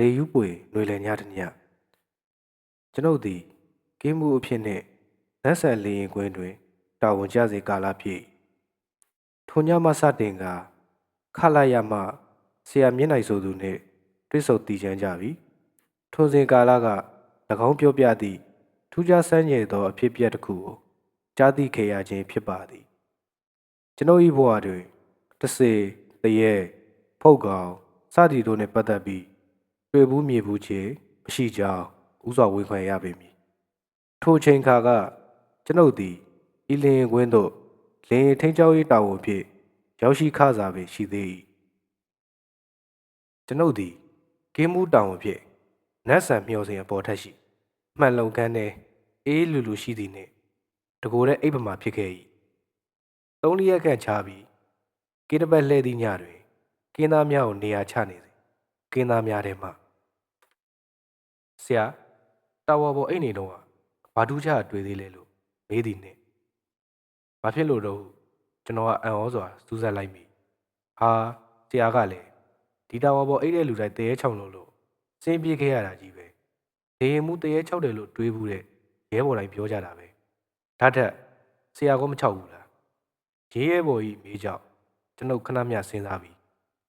လေယူပွေຫນွေလည်ညတစ်ညကျွန်ုပ်သည်ကင်းမှုအဖြစ်နှင့်လက်ဆန်လေရင်ကွင်းတွင်တာဝန်ကျစေကာလဖြစ်ထိုညမှစတင်ကခလာရမှဆရာမျက်နှိုက်ဆိုသူနှင့်တွေ့ဆုံတည်ချမ်းကြပြီထိုစဉ်ကာလက၎င်းပြောပြသည့်ထူးခြားဆန်းကျယ်သောအဖြစ်အပျက်တစ်ခုကိုကြားသိခဲ့ရခြင်းဖြစ်ပါသည်ကျွန်ုပ်၏ဘဝတွင်တစေတရေဖုတ်ကောင်စသည်တို့နှင့်ပတ်သက်ပြီး တွေ့ဘူးမြေဘူးခြင်းမရှိကြောင်းဥစွာဝန်ခံရပေမည်ထိုအချိန်ခါကကျွန်ုပ်သည်ဤလင်ကွင်းသို့လင်ထိန်ချောင်းရေးတာဝန်ဖြင့်ရောက်ရှိခစားပေရှိသေး၏ကျွန်ုပ်သည်ကင်းမှုတာဝန်ဖြင့်နတ်ဆန်မျှော်စင်အပေါ်ထက်ရှိမှန်လုံကန်းနဲ့အေးလူလူရှိသည်နှင့်တကိုယ်တဲ့အိပ်ပမာဖြစ်ခဲ့၏သုံးလျက်ခန့်ချပြီးကင်းတစ်ပတ်လှည့်သည့်ညတွင်ကင်းသားများကိုနေရာချနေစေကင်းသားများထဲမှ ဆရာတာဝါပေါ်အိတ်နေတော့ဘာထူးခြားတွေ့သေးလဲလို့မေးသည်နှင့်ဘာဖြစ်လို့တော့ဟုကျွန်တော်ကအံ့ဩစွာစူးစမ်းလိုက်မိဟာဆရာကလည်းဒီတာဝါပေါ်အိတ်တဲ့လူတိုင်းတရေချောင်းလို့လို့စင်းပြေးခဲ့ရတာကြီးပဲဒေရင်မှုတရေချောက်တယ်လို့တွေးဘူးတဲ့ရဲဘော်တိုင်းပြောကြတာပဲဒါထက်ဆရာကမချောက်ဘူးလားရေးရဲဘော်ကြီးမေးကြောက်ကျွန်ုပ်ခဏမျှစဉ်းစားပြီး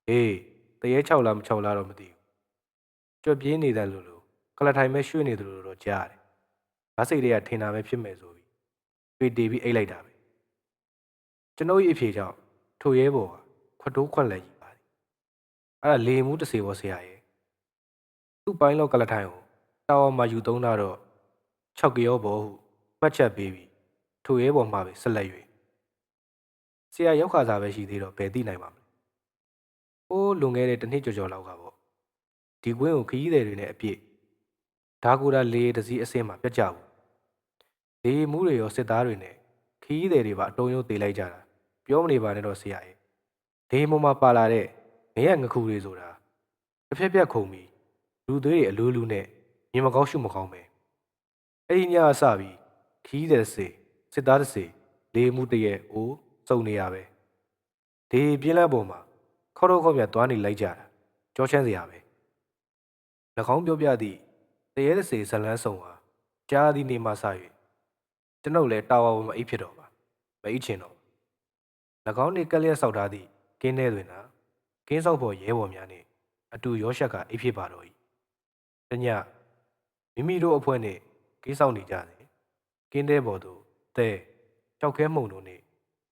အေးတရေချောက်လားမချောက်လားတော့မသိဘူးကြွပြေးနေတဲ့လို့လို့ ကလထိုင်မဲ့ရွှေ့နေတယ်လို့တော့ကြားရတယ်ငါစိတ်တွေကထင်တာပဲဖြစ်မယ်ဆိုပြီးတွေ့တီးပြီးအိတ်လိုက်တာပဲကျွန်ုပ်၏အဖေကြောင့်ထိုရဲဘော်ကခွတ်တိုးခွက်လက်ကြီးပါသည်အဲ့ဒါလေမှုတစ်စေဘောဆရာရဲ့သူ့ပိုင်းလောက်ကလထိုင်ကိုတာဝါမှာယူသုံးတာတော့6ကရောဘောဟုမှတ်ချက်ပေးပြီးထိုရဲဘော်မှပဲဆက်လက်၍ဆရာရောက်ခါစားပဲရှိသေးတော့ဘယ်သိနိုင်ပါမလဲ။အိုးလွန်ခဲ့တဲ့တစ်နှစ်ကျော်ကျော်လောက်ကပေါ့ဒီကွင်းကိုခရီးသည်တွေနဲ့အပြည့် ဒါကူတာလေတစည်းအစင်းမှာပြတ်ကြဘူး။လေမှုတွေရောစစ်သားတွေနဲ့ခရီးသည်တွေပါအတုံးရုံးသေးလိုက်ကြတာပြောမနေပါနဲ့တော့ဆရာရဲ့။ဒေမုံမှာပါလာတဲ့ငရက်ငခုတွေဆိုတာတစ်ဖြက်ဖြက်ခုံပြီးလူသွေးတွေအလူးလူးနဲ့မြင်မကောင်းရှုမကောင်းပဲ။အဲ့ဒီညအစပြီးခရီးသည်စေစစ်သားတစ်စေလေမှုတရဲ့အိုးစုံနေရပဲ။ဒီပြင်းလက်ပေါ်မှာခေါတော့ခေါ့ပြသွားနေလိုက်ကြတာကြောချမ်းစရာပဲ။၎င်းပြောပြသည့် တရဲတစ်စေဇလန်းဆောင်ဟာကြားသည့်နေမှစ၍ကျွန်ုပ်လည်းတာဝါဝင်မအိပ်ဖြစ်တော့ပါ။မအိပ်ချင်တော့။၎င်းနေကက်လျက်ဆောက်ထားသည့်ကင်းထဲတွင်သာကင်းဆောက်ပေါ်ရဲဘော်များနှင့်အတူရောရှက်ကအိပ်ဖြစ်ပါတော့၏။တညမိမိတို့အဖွဲ့နှင့်ကင်းဆောက်နေကြသည်။ကင်းထဲပေါ်သို့တဲကြောက်ခဲမှုန်တို့နှင့်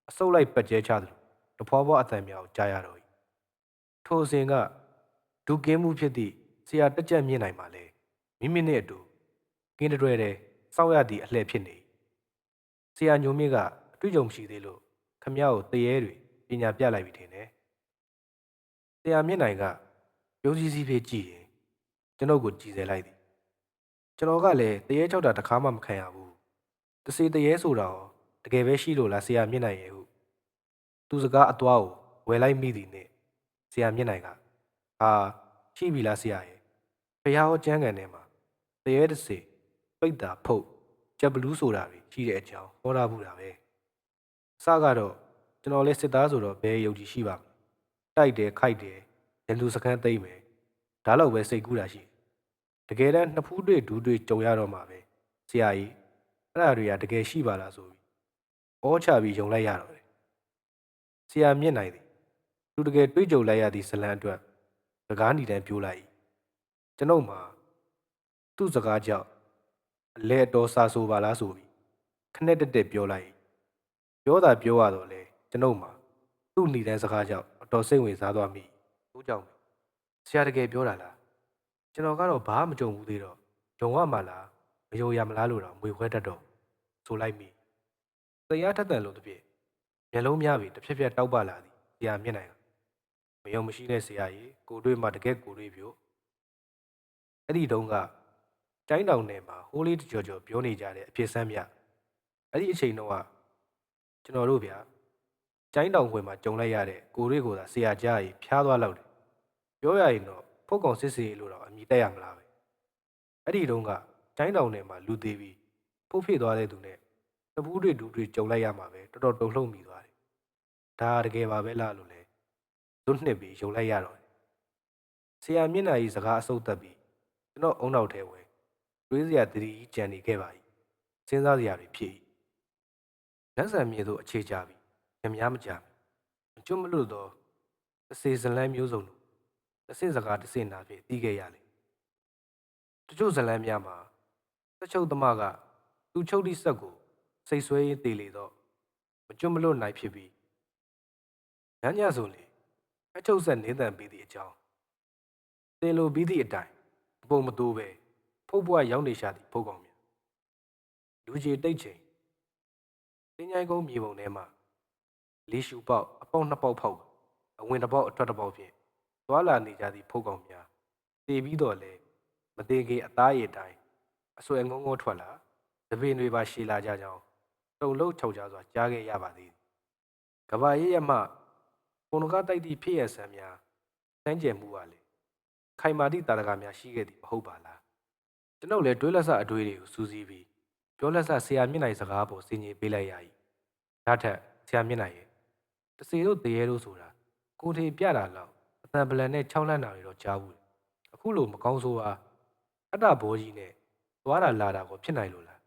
အစုပ်လိုက်ပတ်ကျဲချသလိုတဖွာဖွာအသံများကိုကြားရတော့၏ထိုအစဉ်ကဒုကင်းမှုဖြစ်သည့်ဆရာတက်ကြက်မြင့်နိုင်ပါလေ မိမိနှင့်အတူကင်းတွဲတဲ့စောက်ရသည့်အလှည့်ဖြစ်နေဆရာညိုမြင့်ကအတွေ့အကြုံမရှိသေးလို့ခမ ्या ကိုတရေတွေပညာပြလိုက်ပြီထင်တယ်ဆရာမြင့်နိုင်ကရုံးစည်းစည်းဖြစ်ကြည့်ရင်ကျွန်ုပ်ကိုကြည်စဲလိုက်သည်ကျွန်တော်ကလည်းတရေချောက်တာတစ်ခါမှမခံရဘူးတစေတရေဆိုတာရောတကယ်ပဲရှိလို့လားဆရာမြင့်နိုင်ရဲ့ဟုသူစကားအသွားကိုဝယ်လိုက်မိသည်နဲ့ဆရာမြင့်နိုင်ကအာရှိပြီလားဆရာရဲ့ဖះဟောကျမ်းကန်ထဲမှာ တရေတစေပိတ်တာဖုတ်ကြက်ဘလူးဆိုတာတွေရှိတဲ့အကြောင်းဟောတာဘူးတာပဲအစကတော့ကျွန်တော်လည်းစစ်သားဆိုတော့ဘယ်ယုံကြည်ရှိပါမလဲတိုက်တယ်ခိုက်တယ်ရလူစခန်းသိမ့်မယ်ဒါတော့ပဲစိတ်ကူးတာရှိတကယ်တမ်းနှစ်ဖူးတွေ့ဒူးတွေ့ကြုံရတော့မှာပဲဆရာကြီးအဲ့ဒါတွေကတကယ်ရှိပါလားဆိုပြီးဩချပြီးယုံလိုက်ရတော့တယ်ဆရာမြင့်နိုင်သည်သူတကယ်တွေးကြုံလိုက်ရသည့်ဇလံအတွက်စကားညီတန်းပြိုးလိုက်ကျွန်ုပ်မှာ သူ့စကားကြောင့်အလဲတော်စာဆိုပါလားဆိုပြီးခနဲ့တက်တက်ပြောလိုက်ပြောတာပြောရတော့လေကျွန်ုပ်မှာသူ့ညီတန်းစကားကြောင့်အတော်စိတ်ဝင်စားသွားမိဘိုးကြောင့်ဆရာတကယ်ပြောတာလားကျွန်တော်ကတော့ဘာမှမကြုံဘူးသေးတော့ဂျုံရမှာလားမယုံရမလားလို့တော့မွေခွဲတတ်တော့ဆိုလိုက်မိတရားထက်တန်လို့တပြည့်မျက်လုံးများပြီးတစ်ဖြက်ဖြက်တောက်ပလာသည်ဆရာမျက်နှာမယုံမရှိတဲ့ဆရာကြီးကိုတွေ့မှတကယ်ကိုတွေ့ပြို့အဲ့ဒီတုန်းက တိုင်းတောင်နယ်မှာဟိုးလေးကြော်ကြော်ပြောနေကြတဲ့အဖြစ်ဆန်းမြအဲ့ဒီအချိန်တော့ကျွန်တော်တို့ဗျာကျိုင်းတောင်ခွေမှာကြုံလိုက်ရတဲ့ကိုရိကိုသာဆရာကြားကြီးဖျားသွားလောက်တယ်ပြောရရင်တော့ဖုတ်ကောင်စစ်စီလို့တော့အမိတက်ရမလားပဲအဲ့ဒီတုန်းကကျိုင်းတောင်နယ်မှာလူသေးပြီးဖုတ်ဖြစ်သွားတဲ့သူနဲ့တပူးတွေဒူးတွေကြုံလိုက်ရမှာပဲတော်တော်တုံ့လှုပ်မိသွားတယ်ဒါတကယ်ပါပဲလားလို့လဲဇွတ်နှစ်ပြီးယုံလိုက်ရတော့တယ်ဆဆရာမျက်နှာကြီးစကားအဆုတ်သက်ပြီးကျွန်တော်အုံနောက်ထဲဝင် တွေးစရာတတိကြီးကြံနေခဲ့ပါ၏စဉ်းစားစရာတွေဖြစ်၏လက်ဆံမြေသို့အခြေချပြီးညများမကြမမကျွတ်မလို့တော့အစေဇလန်းမျိုးစုံတို့တစ်စင်စကားတစ်စင်နာဖြင့်တီးခဲ့ရလေတချို့ဇလန်းများမှာသချုပ်သမားကသူချုပ်သည့်ဆက်ကိုစိတ်ဆွဲရင်းတည်လေတော့မကျွတ်မလို့နိုင်ဖြစ်ပြီးညညဆိုလေအချုပ်ဆက်နေတန်ပြီးသည့်အကြောင်းတင်လိုပြီးသည့်အတိုင်းအပုံမတိုးပဲ ဖုတ်ဘွားရောက်နေရှာသည့်ဖုတ်ကောင်များလူကြီးတိတ်ချိန်တင်းချိုင်းကုန်းမြေပုံထဲမှာလေးရှူပေါက်အပေါက်နှစ်ပေါက်ဖောက်အဝင်တစ်ပေါက်အထွက်တစ်ပေါက်ဖြင့်သွာလာနေကြသည့်ဖုတ်ကောင်များတည်ပြီးတော့လေမသေးခင်အသားရည်တိုင်းအဆွဲငုံငုံထွက်လာသပင်တွေပါရှည်လာကြကြောင်းတုံလုံးခြောက်ကြစွာကြားခဲ့ရပါသည်ကဘာရဲ့ရမှပုံကတိုက်သည့်ဖြစ်ရဆန်းများစမ်းကြယ်မှုပါလေခိုင်မာသည့်တာရကများရှိခဲ့သည်မဟုတ်ပါလား ကျွန်ုပ်လည်းတွေးလက်ဆအတွေးတွေကိုစူးစီးပြီးပြောလက်ဆဆရာမျက်နှာစကားပေါ်စင်ကြီးပေးလိုက်ရ၏ဒါထက်ဆရာမျက်နှာရဲ့တစီတို့တရေတို့ဆိုတာကိုထေပြတာလောက်အတန်ပလန်နဲ့၆လန့်တာတွေတော့ကြားဘူးအခုလိုမကောင်းဆိုးအားအတ္တဘောကြီးနဲ့သွားတာလာတာကိုဖြစ်နိုင်လို့လား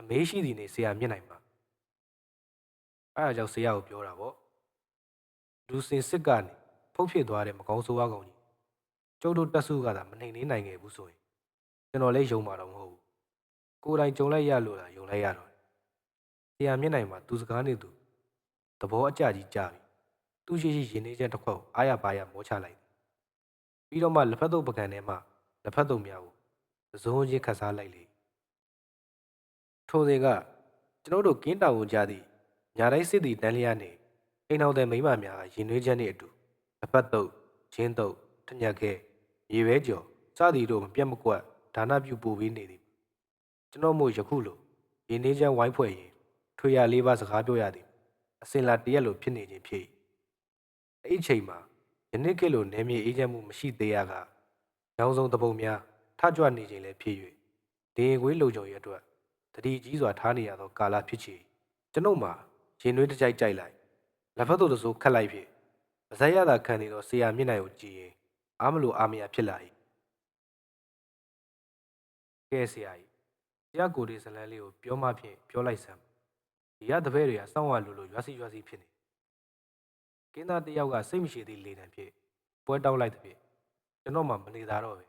အမေးရှိသည်နေဆရာမျက်နှာမှာအဲအကြောင့်ဆရာကိုပြောတာပေါ့လူစင်စစ်ကနေဖုတ်ဖြစ်သွားတဲ့မကောင်းဆိုးအားကောင်ကြီးကျုပ်တို့တက်စုကသာမနှိမ်နှင်းနိုင်ခဲ့ဘူးဆိုရင် ကျွန်တော်လည်းယုံမှာတော့မဟုတ်ဘူးကိုယ်တိုင်ကြုံလိုက်ရလို့လားယုံလိုက်ရတော့ဆရာမျက်နှာမှာသူစကားနေသူသဘောအကျကြီးကြပြီသူရှိရှိရင်နေချက်တစ်ခွက်အားရပါရမောချလိုက်ပြီးတော့မှလက်ဖက်တုပ်ပကံထဲမှာလက်ဖက်တုပ်များကိုဇုံချင်းခတ်စားလိုက်လေထိုစဉ်ကကျွန်တော်တို့ကင်းတောင်ကိုကြားသည့်ညာတိုင်းစစ်တီတန်းလျားနေအိမ်တော်တဲ့မိမများကရင်နှွေးချက်နှင့်အတူလက်ဖက်တုပ်ချင်းတုပ်ထညက်ခဲရေပဲကျော်စသည်တို့မပြတ်မကွက် ဒါနပြုပူပေးနေသည်ကျွန်တော်မို့ယခုလိုရင်နှင်းချမ်းဝိုင်းဖွဲ့ရင်ထွေရလေးပါးစကားပြောရသည်အစင်လာတရက်လိုဖြစ်နေခြင်းဖြစ်၏အဲ့ဒီချိန်မှာယနေ့ခေတ်လိုနေမြေအေးချမ်းမှုမရှိသေးရကရောင်စုံတပုံများထကြွနေခြင်းလည်းဖြစ်၍ဒေရင်ခွေးလုံခြုံရေးအတွက်တတိကြီးစွာထားနေရသောကာလဖြစ်ချေကျွန်ုပ်မှာရင်နှွေးတစ်ကြိုက်ကြိုက်လိုက်လက်ဖက်တို့တစိုးခတ်လိုက်ဖြင့်မစက်ရတာခံနေသောဆရာမျက်နှာကိုကြည့်ရင်အားမလို့အားမရဖြစ်လာ၏ ကဲဆရာကြီးဆရာကိုယ်ဒီဇလန်းလေးကိုပြောမှဖြင့်ပြောလိုက်စမ်းဒီရတပည့်တွေကစောင်းရလို့လို့ရွာစီရွာစီဖြစ်နေကင်းသားတယောက်ကစိတ်မရှိသေးလေတံဖြစ်ပွဲတောက်လိုက်တဲ့ဖြစ်ကျွန်တော်မှမနေသားတော့ပဲ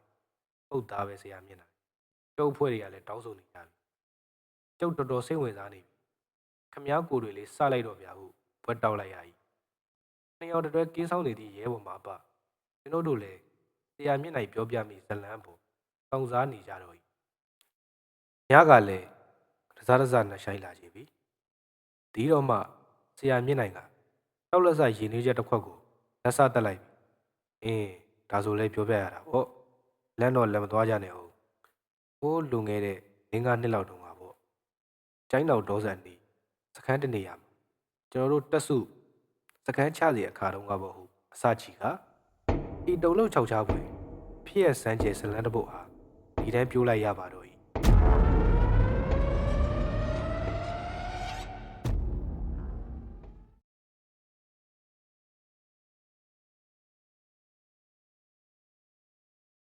ဟုတ်သားပဲဆရာမျက်နှာကျုပ်ဖွဲ့တွေကလည်းတောင်းဆိုနေကြပြီကျုပ်တော်တော်စိတ်ဝင်စားနေပြီခမားကိုယ်တွေလေးစလိုက်တော့ဗျာဟုပွဲတောက်လိုက်ရ၏နှစ်ယောက်တည်းကင်းဆောင်နေသည့်ရဲဘော်မှာပကျွန်တော်တို့လည်းဆရာမျက်နှာပြောပြမိဇလန်းပေါ်စောင့်စားနေကြတော့၏ ညကလည်းတစားတစားနှဆိုင်လာကြပြီဒီတော့မှဆရာမျက်နှာကတောက်လက်ဆရင်နှွေးချက်တစ်ခွက်ကိုလက်ဆတက်လိုက်ပြီအင်းဒါဆိုလဲပြောပြရတာပေါ့လမ်းတော့လည်းမသွားကြနဲ့ဟုတ်ဟိုးလွန်ခဲ့တဲ့ငင်းကားနှစ်လောက်တုန်းကပေါ့ကျိုင်းတော်ဒေါဆန်နီစခန်းတနေရမှာကျွန်တော်တို့တက်စုစကန်းချစီအခါတုန်းကပေါ့ဟုတ်အစချီကဒီတုံလုံး၆ချပွေဖြစ်ရစမ်းကျဲဇလန်းတပုတ်ဟာဒီတန်းပြိုးလိုက်ရပါတော့၏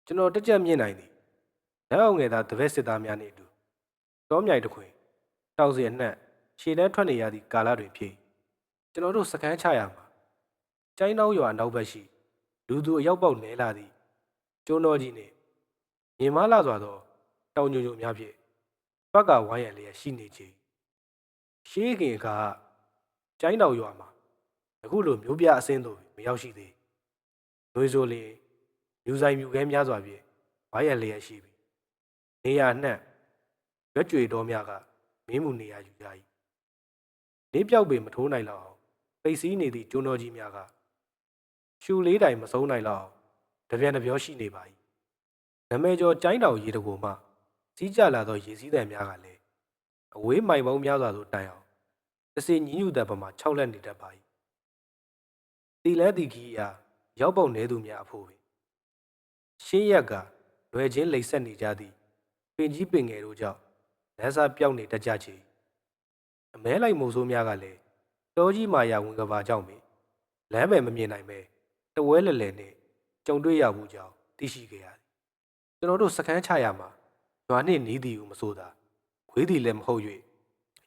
ကျွန်တော်တက်ကြက်မြင်နိုင်သည်လက်အောင်ငယ်သားတပည့်စစ်သားများနှင့်အတူတောမြိုင်တစ်ခွင်တောင်စီအနှံ့ရှည်တန်းထွက်နေရသည့်ကာလတွင်ဖြစ်ကျွန်တော်တို့စကန်းချရမှာကျိုင်းနောက်ရွာနောက်ဘက်ရှိလူသူအရောက်ပေါက်နဲလာသည့်ကျိုးတော်ကြီးနှင့်မြင်မလာစွာသောတောင်ညွညွများဖြင့်ဘက်ကဝိုင်းရလျက်ရှိနေခြင်းရှေးခင်ကကျိုင်းတော်ရွာမှာအခုလိုမျိုးပြအစင်းတို့မရောက်ရှိသေး။လွေဆိုလျင် မြူဆိုင်မြူခဲများစွာဖြင့်ဝိုင်းရလျက်ရှိပြီ။နေရနှံ့ရွက်ကြွေတော်များကမင်းမှုနေရယူကြ၏။နေပြောက်ပေမထိုးနိုင်လောက်အောင်ပိတ်စည်းနေသည့်ကျွန်းတော်ကြီးများကရှူလေးတိုင်မစုံနိုင်လောက်အောင်တပြန်တပြောရှိနေပါ၏။နမဲကျော်ကျိုင်းတောင်ရေတကူမှစီးကြလာသောရေစည်းတံများကလည်းအဝေးမိုင်ပေါင်းများစွာသို့တိုင်အောင်တစ်စင်ညီညူတဲ့ပမာ6လက်နေတတ်ပါ၏။တီလဲတီခီယာရောက်ပေါက်နေသူများအဖို့ပင် ရှင်းရက်ကလွယ်ချင်းလိမ့်ဆက်နေကြသည်ပင်ကြီးပင်ငယ်တို့ကြောင့်လမ်းစာပြောင်းနေတတ်ကြချေအမဲလိုက်မိုးဆိုးများကလည်းတောကြီးမာယာဝင်ကဘာကြောင့်မေလမ်းပဲမမြင်နိုင်ပဲတဝဲလဲလဲနဲ့ကြုံတွေ့ရမှုကြောင့်သိရှိခဲ့ရတယ်ကျွန်တော်တို့စကန်းချရမှာရွာနှင့်နီးသည်ကိုမဆိုသာခွေးသည်လည်းမဟုတ်၍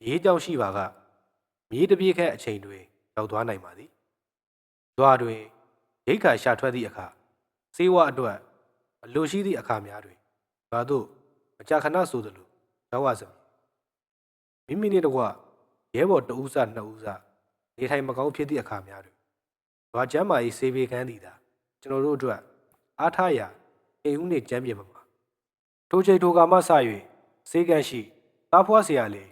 ရေးကြောင်ရှိပါကမြေတပြေးခက်အချိန်တွင်ရောက်သွားနိုင်ပါသည်ရွာတွင်ရိတ်ခါရှာထွက်သည့်အခါစေဝါအတွက် အလိုရှိသည့်အခါများတွင်ဘာတို့မကြာခဏဆိုသလိုရောက်ဝစမိမိနှင့်တကွရဲဘော်တဦးစနှစ်ဦးစနေထိုင်မကောင်းဖြစ်သည့်အခါများတွင်ဘာကျမ်းမာ၏စေဘေခန်းသည်သာကျွန်တော်တို့အတွက်အားထားရာအိမ်ဦးနှင့်ကြမ်းပြေမှာထိုချိန်ထိုကာမှစ၍စေကန့်ရှိသားဖွားဆရာလေ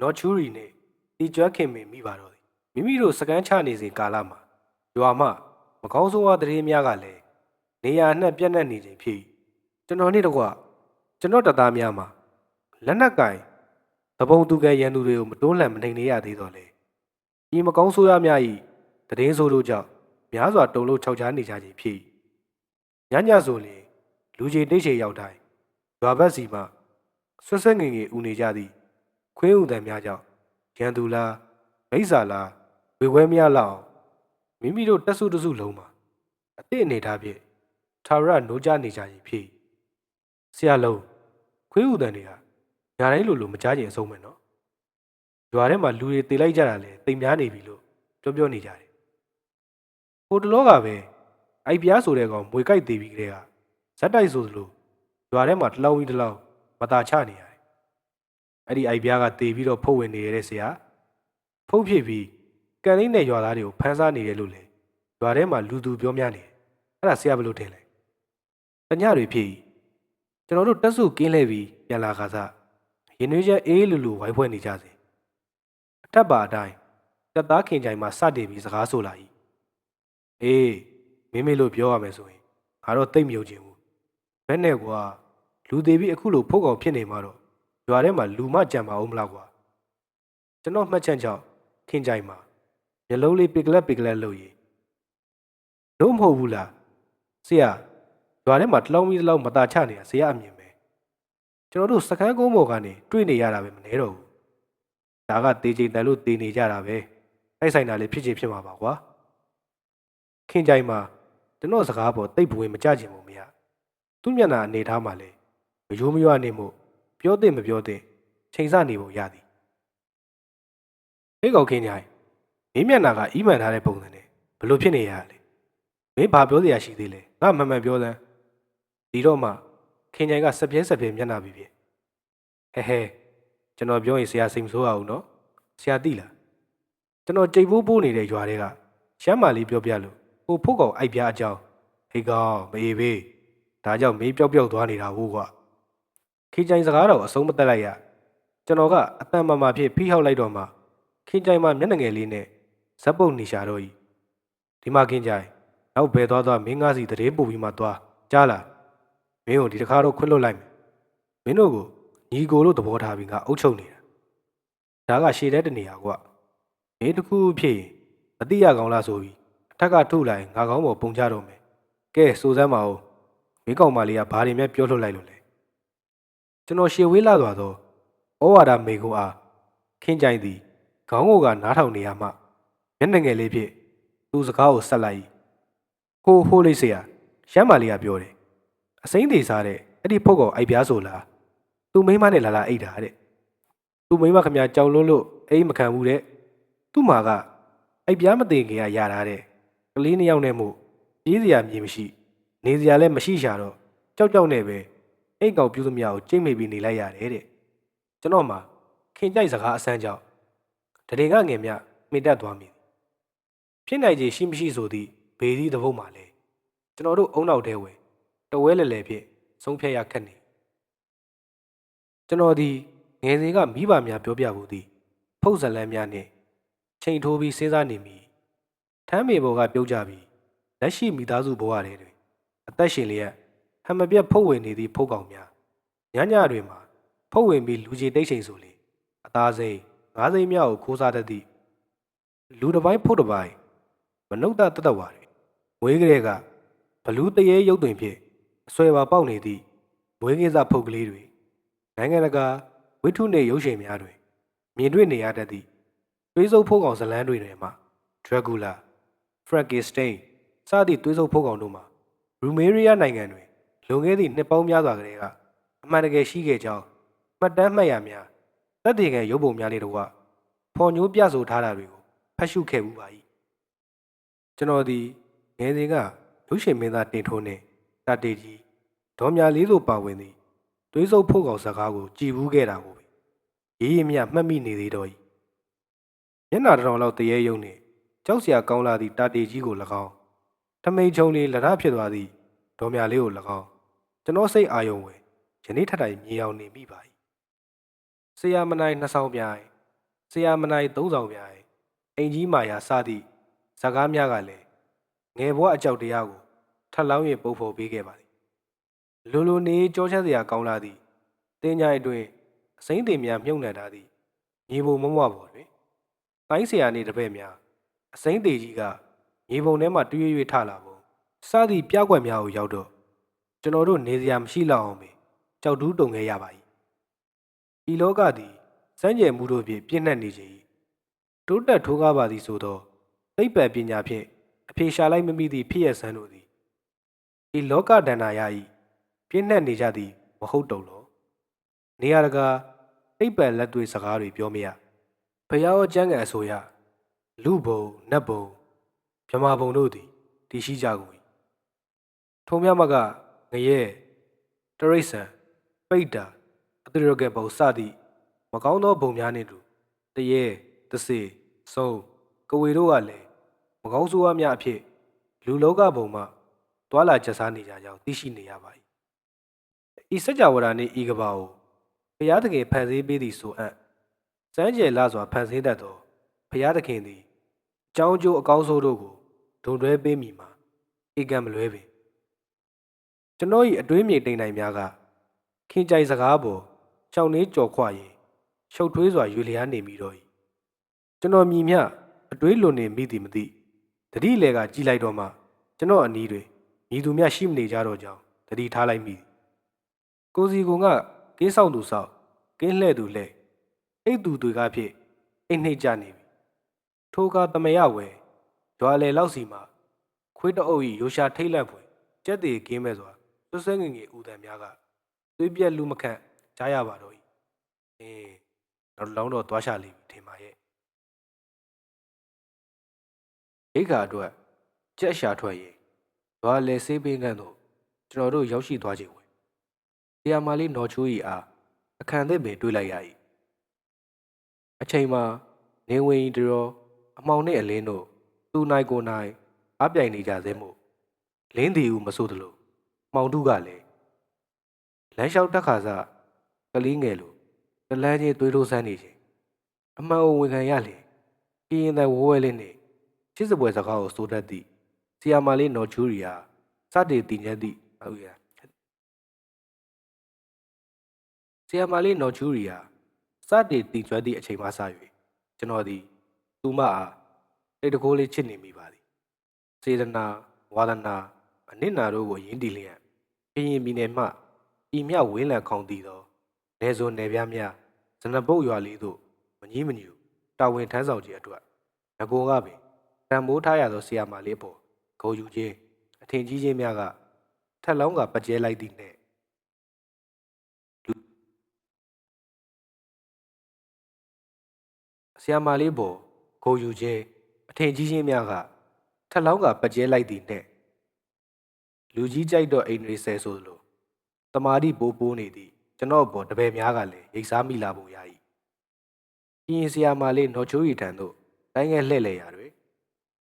နော်ချူရီနှင့်တီကျွတ်ခင်ပင်မိပါတော့သည်မိမိတို့စကန်းချနေစဉ်ကာလမှာရွာမှမကောင်းဆိုးဝါးသတင်းများကလည်း နေရာနှံ့ပြန့်နှံ့နေခြင်းဖြစ်၏ကျွန်တော်နှင့်တကွကျွန်တော်တပ်သားများမှာလက်နက်ကင်သဘုံသူကရန်သူတွေကိုမတွန်းလှန်မနှိမ်နေရသေးတော့လေဤမကောင်းဆိုးရများ၏တည်င်းဆိုးတို့ကြောင့်များစွာတုံလို့ခြောက်ချားနေကြခြင်းဖြစ်၏ညညဆိုလျင်လူကြီးတိတ်ချေရောက်တိုင်းရွာဘက်စီမှဆွတ်ဆက်ငင်ငယ်ဦးနေကြသည့်ခွေးဥတံများကြောင့်ရန်သူလားမိစ္ဆာလားဝေခွဲမရလောက်အောင်မိမိတို့တက်ဆုတဆုလုံးမှာအသည့်အနေထားဖြင့် ထာဝရနိုးကြနေကြခြင်းဖြစ်၏ဆရာလုံးခွေးဥတံတွေကညာတိုင်းလိုလိုမကြားကျင်အဆုံးပဲနော်ရွာထဲမှာလူတွေတေလိုက်ကြတာလေတိမ်များနေပြီလို့ပြောပြောနေကြတယ်ဟိုတလောကပဲအိုက်ပြားဆိုတဲ့ကောင်မွေကြိုက်သေးပြီကလေးကဇက်တိုက်ဆိုသလိုရွာထဲမှာတလောင်းကြီးတလောင်းမตาချနေရတယ်အဲ့ဒီအိုက်ပြားကတေပြီးတော့ဖုတ်ဝင်နေရတဲ့ဆရာဖုတ်ဖြစ်ပြီးကန်လေးနဲ့ရွာသားတွေကိုဖမ်းစားနေတယ်လို့လေရွာထဲမှာလူသူပြောများနေတယ်အဲ့ဒါဆရာဘယ်လိုထင်လဲ တညတွေဖြစ်ကျွန်တော်တို့တက်စုကင်းလဲပြီးပြန်လာခါစားရင်နှွေးချက်အေးလူလူဝိုင်းဖွဲ့နေကြစေအထက်ပါအတိုင်းတက်သားခင်ကြိုင်မှာစတင်ပြီးစကားဆိုလာ၏အေးမင်းမေလို့ပြောရမယ်ဆိုရင်ငါတော့တိတ်မြုပ်ခြင်းဘူးဘယ်နဲ့ကွာလူသေးပြီးအခုလိုဖုတ်ကောင်ဖြစ်နေမှာတော့ရွာထဲမှာလူမကြံပါအောင်မလားကွာကျွန်တော်မှတ်ချက်ကြောင့်ခင်ကြိုင်မှာမျက်လုံးလေးပစ်ကလက်ပစ်ကလက်လုပ်ရည်လုံးမဟုတ်ဘူးလားဆရာ ရွာထဲမှာတလုံးပြီးတလုံးမตาချနေတာဆရာအမြင်ပဲကျွန်တော်တို့စကန်းကုန်းပေါ်ကနေတွေ့နေရတာပဲမနေတော့ဘူးဒါကတေးချိန်တန်လို့တေးနေကြတာပဲအဲ့ဆိုင်တာလေးဖြစ်ချင်ဖြစ်မှာပါကွာခင်ကြိုင်မှာကျွန်တော်စကားပေါ်တိတ်ပွေမကြချင်ဘူးမရသူ့မျက်နှာအနေထားမှာလေမယိုးမရွနေမှုပြောတဲ့မပြောတဲ့ချိန်ဆနေပုံရသည်ဟေးကောင်ခင်ကြိုင်မင်းမျက်နှာကအီးမှန်ထားတဲ့ပုံစံနဲ့ဘလို့ဖြစ်နေရလဲမင်းဘာပြောစရာရှိသေးလဲငါမှန်မှန်ပြောစမ်း ဒီတော့မှခင်ကြိုင်ကစပြဲစပြဲမျက်နှာပြီးပြီဟဲဟဲကျွန်တော်ပြောရင်ဆရာစိတ်မဆိုးအောင်နော်ဆရာသိလားကျွန်တော်ကြိတ်ဖိုးပိုးနေတဲ့ရွာတွေကရှမ်းမာလေးပြောပြလို့ဟိုဖုတ်ကောင်အိုက်ပြားအကြောင်းဟေးကောင်မအေးဘေးဒါကြောင့်မေးပြောက်ပြောက်သွားနေတာဟုတ်ကွာခင်ကြိုင်စကားတော့အဆုံးမတက်လိုက်ရကျွန်တော်ကအတန်မာမာဖြစ်ဖိဟောက်လိုက်တော့မှခင်ကြိုင်မှာမျက်နှာငယ်လေးနဲ့ဇက်ပုတ်နေရှာတော့ဤဒီမှာခင်ကြိုင်နောက်ဘယ်သွားသွားမင်းငါးစီတရေပို့ပြီးမှသွားကြားလား မင်းကိုဒီတစ်ခါတော့ခွင့်လွတ်လိုက်မယ်မင်းတို့ကိုညီကိုလို့သဘောထားပြီးငါအုပ်ချုပ်နေတာဒါကရှေ့တဲ့တနေရာကွာမင်းတခုဖြစ်ရင်မတိရကောင်းလားဆိုပြီးအထက်ကထုတ်လိုက်ငါကောင်းပေါ်ပုံချတော့မယ်ကဲစိုးစမ်းပါဦးမင်းကောင်မလေးကဘာတွေများပြောလွတ်လိုက်လို့လဲကျွန်တော်ရှေ့ဝေးလာသွားတော့ဩဝါဒမေကုအားခင်းကြိုင်သည်ခေါင်းကိုကနားထောင်နေရမှမျက်နှာငယ်လေးဖြင့်သူ့စကားကိုဆက်လိုက်ဟိုဟိုလေးစရာရှမ်းမာလေးကပြောတယ် အစိမ့်သေးစားတဲ့အဲ့ဒီဖုတ်ကောင်အိုက်ပြားဆိုလားသူမိမနဲ့လာလာအိတ်တာတဲ့သူမိမခမကြောင်လွန်းလို့အိမ်မခံဘူးတဲ့သူ့မှာကအိပ်ပြားမသိခင်ကရတာတဲ့ကလေးနှစ်ယောက်နဲ့မို့ပြေးစရာမြေမရှိ နေစရာလည်းမရှိရှာတော့ကြောက်ကြောက်နဲ့ပဲအိတ်ကောင်ပြူသမျှကိုကြိတ်မိပြီးနေလိုက်ရတယ်တဲ့ကျွန်တော်မှခင်ကြိုက်စကားအဆန်းကြောင့်တရင်ကငယ်မြမိတက်သွားမိဖြစ်နိုင်ခြေရှိမရှိဆိုသည့်ဘေဒီသဘုတ်မှလဲကျွန်တော်တို့အုံနောက်တဲဝင် တဝဲလဲလဲဖြင့်ဆုံးဖြတ်ရခက်နေကျွန်တော်ဒီငယ်စဉ်ကမိဘများပြောပြဖို့သည်ဖုတ်ဇလန်းများနှင့်ချိန်ထိုးပြီးစဉ်းစားနေမိထမ်းမေဘော်ကပြုတ်ကြပြီးလက်ရှိမိသားစုဘဝတွေတွင်အသက်ရှင်လျက်ဟမပြတ်ဖုတ်ဝင်နေသည့်ဖုတ်ကောင်များညညတွေမှာဖုတ်ဝင်ပြီးလူကြီးတိတ်ချိန်ဆိုလေအသားစိမ်းငါးစိမ်းမြောက်ကိုခိုးစားတတ်သည့်လူတစ်ပိုင်းဖုတ်တစ်ပိုင်းမနုဿတတဝါတွေမွေးကလေးကဘလူးတရေရုပ်တွင်ဖြင့် အဆွဲပါပေါက်နေသည့်မွေးကင်းစားဖုတ်ကလေးတွေနိုင်ငံတကာဝိထုနေရုပ်ရှင်များတွင်မြင်တွေ့နေရတတ်သည့်သွေးစုပ်ဖိုးကောင်ဇလန်းတွေထဲမှာဒရဂူလာဖရက်ကီစတိန်စသည့်သွေးစုပ်ဖိုးကောင်တို့မှာရူမေးရီးယားနိုင်ငံတွင်လွန်ခဲ့သည့်နှစ်ပေါင်းများစွာကတည်းကအမှန်တကယ်ရှိခဲ့ကြောင်းမှတ်တမ်းမှတ်ရများသက်သေခံရုပ်ပုံများနှင့်တကွဖော်ညိုးပြဆိုထားတာတွေကိုဖတ်ရှုခဲ့မှုပါ၏ကျွန်တော်သည်ငယ်စဉ်ကလူရှင်မင်းသားတင်ထိုးနှင့် တတေကြီးဒေါ်မြလေးတို့ပါဝင်သည့်သွေးစုပ်ဖို့ကောင်စကားကိုကြည်ဘူးခဲ့တာကိုပဲရေးရမြမှတ်မိနေသေးတော့၏မျက်နှာတစ်ထောင်လောက်တရေယုံနှင့်ကြောက်စရာကောင်းလာသည့်တာတေကြီးကို၎င်းထမိန်ချုံလေးလရဖြစ်သွားသည့်ဒေါ်မြလေးကို၎င်းကျွန်တော်စိတ်အာယုံဝင်ယနေ့ထက်တိုင်မြေအောင်နေမိပါ၏ဆရာမနိုင်နှစ်ဆောင်ပြိုင်ဆရာမနိုင်သုံးဆောင်ပြိုင်အင်ကြီးမာယာစသည့်ဇာကားများကလည်းငယ်ဘဝအကြောက်တရားကို ထပ်လောင်းရင်ပုံဖော်ပေးခဲ့ပါသည်လူလူနေကြောချမ်းစရာကောင်းလာသည့်တင်းကြိုင်အတွင်အစိမ့်တင်များမြုပ်နှံထားသည့်မြေပုံမမွပေါ်တွင်တိုင်းဆရာနေတပည့်များအစိမ့်သေးကြီးကမြေပုံထဲမှတွရွရွထလာပုံစသည့်ပြကွက်များကိုရောက်တော့ကျွန်တော်တို့နေစရာမရှိလောက်အောင်ပဲကြောက်တူးတုံခဲ့ရပါ၏ဤလောကသည်စမ်းကြယ်မှုတို့ဖြင့်ပြည့်နှက်နေခြင်း၏တိုးတက်ထိုးကားပါသည်ဆိုသောသိပ္ပံပညာဖြင့်အဖြေရှာလိုက်မမိသည့်ဖြစ်ရဆန်းတို့သည် ဤလောကဒဏ္ဍာရ၏ပြည့်နှက်နေကြသည်မဟုတ်တော့လောနေရာတကာသိပ္ပံလက်တွေ့စကားတွေပြောမရဖျားရောကျမ်းကန်အဆိုရလူဘုံနတ်ဘုံမြမဘုံတို့သည်တည်ရှိကြကုန်၏ထုံမြမကငရဲတရိษံပိတ္တာအတိရကဘုံစသည့်မကောင်းသောဘုံများနှင့်တူတရေတစေဆုံးကဝေတို့ကလည်းမကောင်းဆိုးဝါးများအဖြစ်လူလောကဘုံမှ တွာလာချက်စားနေကြကြောင်းသိရှိနေရပါ၏ဤစัจ java နှင့်ဤကဘာကိုဘုရားသခင်ဖန်ဆင်းပေးသည်ဆိုအပ်စမ်းကြယ်လာစွာဖန်ဆင်းတတ်သောဘုရားသခင်သည်အကြောင်းကျိုးအကောင်းဆုံးတို့ကိုဒုံတွဲပေးမိမှာဧကံမလွဲပင်ကျွန်တော်၏အတွင်းမြေတိမ်တိုင်များကခင်ကြိုင်စကားပေါ်ရှောင်းနေကြော်ခွရင်ရှုပ်ထွေးစွာယူလျားနေမိတော့၏ကျွန်တော်မြည်မြအတွေးလွန်နေမိသည်မသိတတိလေကကြီးလိုက်တော့မှကျွန်တော်အနီးတွေ မြည်သူများရှိမနေကြတော့ကြောင်းတတိထားလိုက်မိသည်ကိုစီကုံကကင်းဆောင်သူဆောက်ကင်းလှဲ့သူလှဲ့အိတ်သူတွေကဖြစ်အိတ်နှိတ်ကြနေပြီထိုကသမယဝဲရွာလေလောက်စီမှာခွေးတအုပ်ဤရိုရှာထိတ်လန့်ဖွယ်ကြက်သေးကင်းမဲ့စွာဆွဆွဲငင်ငယ်ဦးတန်များကသွေးပြက်လူမခန့်ကြားရပါတော့၏အင်းတော့လောင်းတော့သွားရှာလိမ့်မယ်ထင်ပါရဲ့အိတ်ကအတွက်ကြက်ရှာထွက်ရင် ရွာလေဆေးပင်းကန်းတို့ကျွန်တော်တို့ရောက်ရှိသွားခြင်းဝင်တရားမလေးနော်ချိုးဤအားအခန့်သစ်ပင်တွေးလိုက်ရ၏အချိန်မှာနေဝင်ဤတော်အမောင်နှင့်အလင်းတို့သူနိုင်ကိုနိုင်အပြိုင်နေကြသေးမို့လင်းသည်ဟုမဆိုသလိုမှောင်တုကလည်းလမ်းလျှောက်တက်ခါစကလေးငယ်လိုတလန်းချင်းသွေးထိုးဆန်းနေခြင်းအမှန်ကိုဝန်ခံရလေပြင်းတဲ့ဝဝဲလေးနဲ့ချစ်စပွဲစကားကိုစိုးတတ်သည့် ဆီယာမာလေးနော်ချူရီယာစတင်တည်ညက်သည့်ဟုတ်ရဆီယာမာလေးနော်ချူရီယာစတင်တည်ကျွမ်းသည့်အချိန်မှစ၍ကျွန်တော်သည်သူမအားတိတ်တကိုးလေးချစ်နေမိပါသည်စေတနာဝါဒနာအနစ်နာတို့ကိုရင်းတည်လျက်ပြင်းရင်မိနေမှဤမြဝင်းလံခေါင်တည်သောနေစုံနေပြားများဇနပုတ်ရွာလေးသို့မကြီးမညူတာဝန်ထမ်းဆောင်ခြင်းအတွက်ငကိုကပင်တံမိုးထားရသောဆီယာမာလေးအပေါ် ဂုံယူခြင်းအထင်ကြီးခြင်းများကထက်လောင်းကပကြဲလိုက်သည့်နှင့်ဆီယာမာလေးပေါ်ဂုံယူခြင်းအထင်ကြီးခြင်းများကထက်လောင်းကပကြဲလိုက်သည့်နှင့်လူကြီးကြိုက်တော့အိမ်တွေဆဲဆိုလိုတမာတိပိုးပိုးနေသည်ကျွန်တော်ပေါ်တပည့်များကလည်းရိတ်စားမိလာပုံရ၏ပြင်းဆီယာမာလေးနော်ချိုးရီထံသို့တိုင်းငယ်လှည့်လေရာတွင်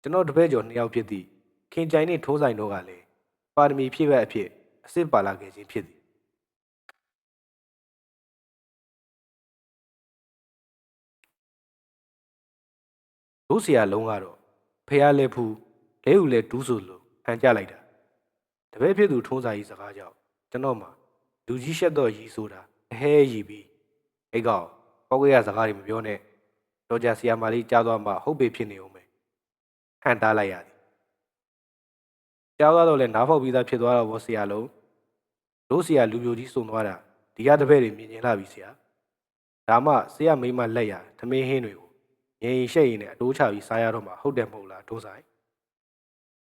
ကျွန်တော်တပည့်ကျော်နှစ်ယောက်ဖြစ်သည့် ခင်ကြိုင်နှင့်ထိုးဆိုင်တို့ကလည်းပါရမီဖြည့်ဘက်အဖြစ်အစ်စ်ပါလာခဲ့ခြင်းဖြစ်သည်တို့ဆရာလုံးကတော့ဖះလဲဖူးလဲဦးလဲဒူးဆိုလိုဟန်ကြလိုက်တာတပည့်ဖြစ်သူထုံးစာကြီးစကားကြောင့်ကျွန်တော်မှလူကြီးရှက်တော့ရီဆိုတာအဟဲရီပြီးအိတ်ကောင်ပောက်ကရစကားတွေမပြောနဲ့တော့ကြဆီယာမာလေးကြားသွားမှဟုတ်ပေဖြစ်နေအောင်ပဲဟန်တားလိုက်ရသည် ကြားသွားတော့လဲနားဖောက်ပြီးသားဖြစ်သွားတော့ဗောဆရာလုံးတို့ဆရာလူမျိုးကြီးစုံသွားတာဒီကတပည့်တွေမြင်ကျင်လာပြီဆရာဒါမှဆရာမိမလက်ရထမင်းဟင်းတွေကိုငရင်ရှက်ရင်နဲ့အတိုးချပြီးစားရတော့မှဟုတ်တယ်မဟုတ်လားဒိုးဆိုင်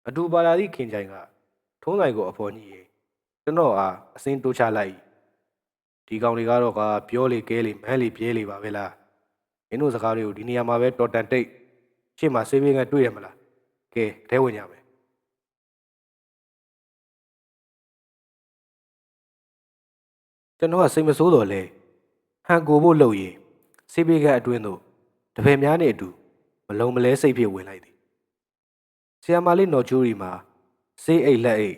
အတူပါလာသည့်ခင်ကြိုင်ကထုံးဆိုင်ကိုအဖော်ညှိရင်ကျွန်တော်အားအစင်းတိုးချလိုက်ဒီကောင်တွေကတော့ကပြောလေကဲလေမန်းလေပြဲလေပါပဲလားမင်းတို့စကားတွေကိုဒီနေရာမှာပဲတော်တန်တိတ်ရှေ့မှာဆေးဘေးကတွေ့ရမလားကဲတဲဝင်ကြမယ် ကျွန်တော်ကစိတ်မဆိုးတော့လေဟန်ကိုဖို့လုပ်ရင်ဆေးဘေးကအတွင်းသို့တပည့်များနဲ့အတူမလုံးမလဲစိတ်ဖြစ်ဝင်လိုက်သည်ဆီယမ်မာလေးနော်ချိုးရီမှာဆေးအိတ်လက်အိတ်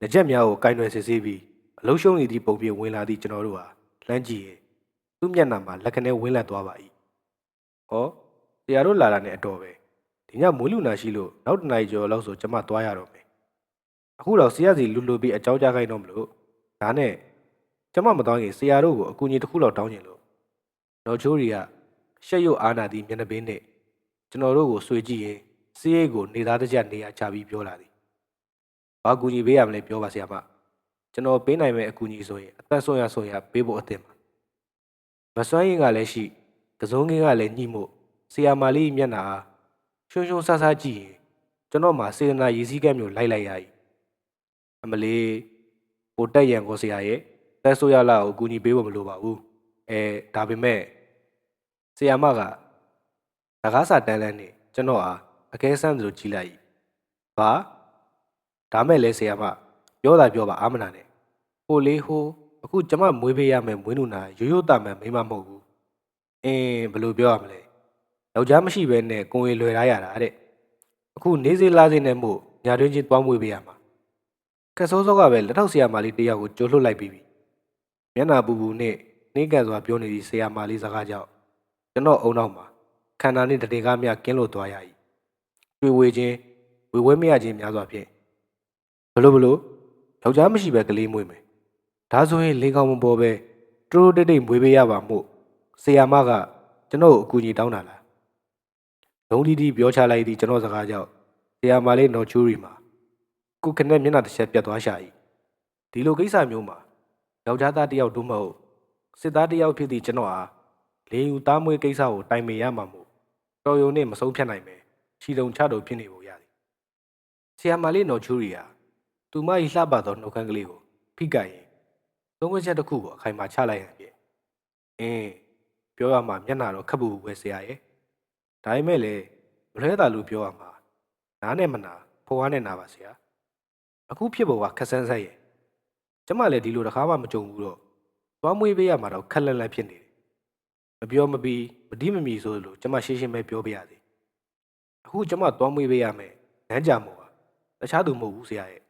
လက်ချက်များကိုကင်တွယ်စစ်ဆေးပြီးအလုံးရှုံးနေသည့်ပုံပြဝင်လာသည့်ကျွန်တော်တို့ဟာလမ်းကြည့်ရင်သူ့မျက်နှာမှာလက်ကနေဝင်းလက်သွားပါ၏။ဟောဆရာတို့လာတာနဲ့အတော်ပဲဒီညမိုးလူနာရှိလို့နောက်တစ်နိုင်ကျော်လောက်ဆိုကျမသွားရတော့မယ်။အခုတော့ဆရာစီလူလူပြီးအကြောင်းကြားခိုင်းတော့မလို့ဒါနဲ့ ကျမမသွားခင်ဆရာတို့ကိုအကူအညီတစ်ခုလောက်တောင်းချင်လို့နော်ချိုးရီကရှက်ရွတ်အားနာသည့်မျက်နှာပင်းနဲ့ကျွန်တော်တို့ကိုဆွေကြည့်ရင်စီးရိတ်ကိုနေသားတကြနေရာချပြီးပြောလာသည်။ဘာကူညီပေးရမလဲပြောပါဆရာမ။ကျွန်တော်ပေးနိုင်မယ့်အကူအညီဆိုရင်အသက်ဆုံးရဆုံးရပေးဖို့အသင့်ပါ။မစွမ်းရင်ကလည်းရှိကစုံငင်းကလည်းညှိမို့ဆရာမလေးမျက်နှာအားရှုံရှုံဆဆကြည့်ရင်ကျွန်တော်မှစေတနာရည်စည်းကမ်းမျိုးလိုက်လိုက်ရ၏။အမလေးပိုတက်ရန်ကိုဆရာရဲ့ တက်ဆိုရလာကိုအကူအညီပေးဖို့မလိုပါဘူး။အဲဒါပေမဲ့ဆရာမကတကားစာတန်းလန်းနဲ့ကျွန်တော်အားအကဲဆန်းသလိုကြည့်လိုက်၏။ဘာဒါမဲ့လဲဆရာမပြောတာပြောပါအာမနာနဲ့ဟိုလေးဟိုအခုကျမမွေးပေးရမယ်မွေးနူနာရိုးရိုးတာမှန်မိမမဟုတ်ဘူး။အင်းဘယ်လိုပြောရမလဲ။ယောက်ျားမရှိဘဲနဲ့ကိုယ်ဝေလွယ်ထားရတာတဲ့။အခုနေစေလာစေနဲ့မို့ညာတွင်းချင်းတွားမွေးပေးရမှာ။ကက်ဆိုးစောကပဲလက်ထောက်ဆရာမလေးတယောက်ကိုကြိုးလွှတ်လိုက်ပြီးပြီ။ မျက်နှာပူပူနဲ့နှင်းကန်စွာပြောနေသည့်ဆရာမလေးစကားကြောင့်ကျွန်တော်အုံနောက်မှာခန္ဓာနှင့်တတေကားများကင်းလို့သွားရ၏။တွေ့ဝေခြင်းဝေဝဲမရခြင်းများစွာဖြင့်ဘလို့ဘလို့ယောက်ျားမရှိပဲကလေးမွေးမယ်။ဒါဆိုရင်လေကောင်းမပေါ်ပဲတူတူတိတ်တိတ်မွေးပေးရပါမို့ဆရာမကကျွန်တော်ကိုအကူအညီတောင်းတာလား။လုံးတီတီပြောချလိုက်သည့်ကျွန်တော်စကားကြောင့်ဆရာမလေးနော်ချူရီမှာကုခနဲ့မျက်နှာတစ်ချက်ပြတ်သွားရှာ၏။ဒီလိုကိစ္စမျိုးမှာ ယောက်ျားသားတစ်ယောက်တို့မဟုတ်စစ်သားတစ်ယောက်ဖြစ်သည့်ကျွန်တော်အားလေယူသားမွေးကိစ္စကိုတိုင်ပင်ရမှာမို့တော်ယုံနဲ့မဆုံးဖြတ်နိုင်ပဲခြီတုံချတုံဖြစ်နေပုံရသည်။ဆီယမာလေးနော်ချူရီဟာသူမ၏လှပသောနှုတ်ခမ်းကလေးကိုဖိကပ်ရင်သုံးခွက်ချက်တစ်ခုကိုအခိုင်အမာချလိုက်ရန်ဖြင့်အင်းပြောရမှာမျက်နှာတော့ခပ်ပူပူပဲဆရာရဲ့ဒါပေမဲ့လေမလွဲတာလို့ပြောရမှာနားနဲ့မနာဖိုးဝါးနဲ့နာပါဆရာအခုဖြစ်ပေါ်ကခက်ဆန်းဆက်ရဲ့ ကျမလည်းဒီလိုတစ်ခါမှမကြုံဘူးတော့သွားမွေးပေးရမှာတော့ခက်လက်လက်ဖြစ်နေတယ်မပြောမပြီးမတိမမီဆိုလို့ကျမရှင်းရှင်းပဲပြောပြရစီအခုကျမသွားမွေးပေးရမယ်လမ်းကြမို့ပါတခြားသူမဟုတ်ဘူးဆရာရဲ့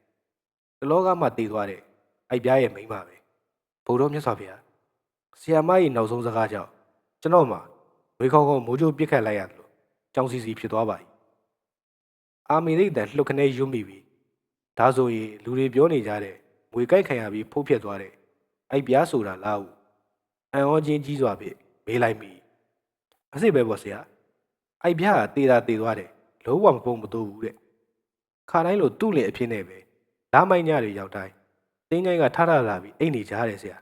တလောကမှတည်သွားတဲ့အိုက်ပြားရဲ့မိန်းမပဲဘုံတော်မြတ်စွာဘုရားဆီယာမကြီးနောက်ဆုံးစကားကြောင့်ကျွန်တော်မှဝေခေါခေါမိုးကြိုးပြစ်ခတ်လိုက်ရတယ်လို့ကြောင်စီစီဖြစ်သွားပါ යි အာမီရိတ်တန်လှုပ်ခနဲယွတ်မိပြီဒါဆိုရင်လူတွေပြောနေကြတဲ့ ငွေကြိုက်ခံရပြီးဖုတ်ဖြက်သွားတဲ့အိုက်ပြားဆိုတာလားဟုအံ့ဩခြင်းကြီးစွာဖြင့်မေးလိုက်မိအစ်စ်ပဲပေါ့ဆရာအိုက်ပြားကတေးတာတေးသွားတယ်လုံးဝမပုံမတိုးဘူးတဲ့ခါတိုင်းလိုသူ့လင်အဖြစ်နဲ့ပဲဓာမိုင်းညတွေရောက်တိုင်းတင်းငိုင်းကထထလာပြီးအိတ်နေကြတယ်ဆရာ